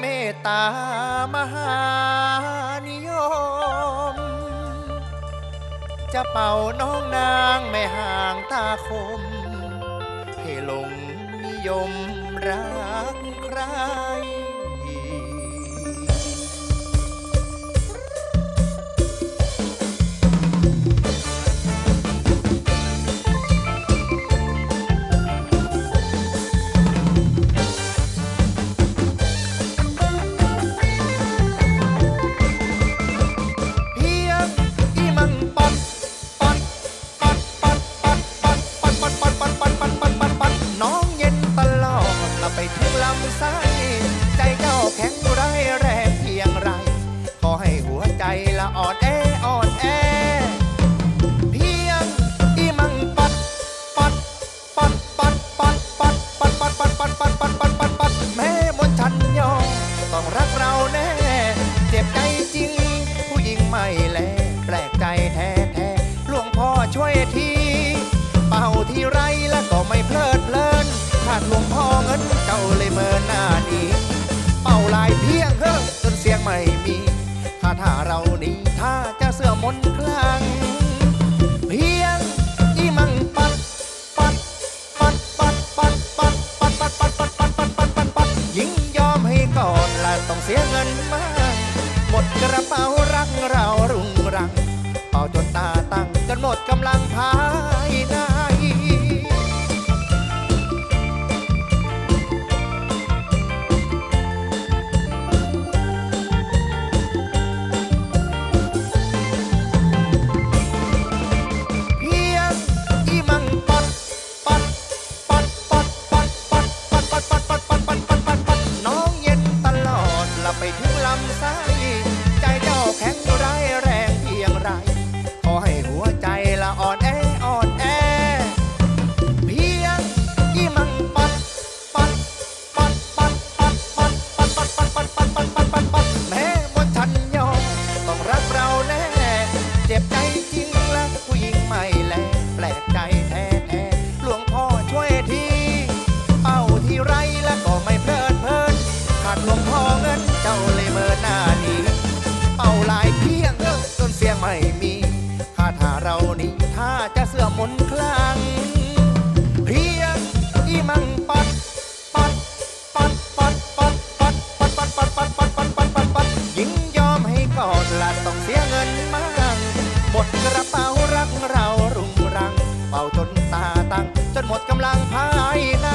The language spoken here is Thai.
เมตตามหานิยม จะเป่าน้องนางไม่ห่างตาคม ให้หลงนิยมรักใครำไส้ใจเจ้าแข็งไรายแรงเพียงไร ขอให้หัวใจละอ่อนแออ่อนแอ เพียงอีมังปัดปัดปัดปัดปัดปัดปัดปัดปัดปัดปัดปัดปัดปัดปัดแม่มนต์ฉันยอมต้องรักเราแน่ เจ็บใจจริง ผู้หญิงไม่แลแปลกใจแท้แท้หลวงพ่อช่วยที เป่าที่ไรแล้วก็ไม่เพลิด นเจ้าเลยเมินหน้าดีเป่าลายเพียงเฮ้อจนเสียงไม่มีคาถาเรานี้ถ้าจะเสื่อมมนคลัง เพียงอีมังปัดปัดปัดปัดปัดปัดปัดปัดปัดปัดปัดปัดปัดปัดปัดยิ่งยอมให้ก่อนและต้องเสียเงินมาก หมดกระเป๋ารักเรารุ เจ็บใจ หมดกำลังภายใน